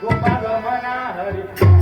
ગોપાલ મના હરી.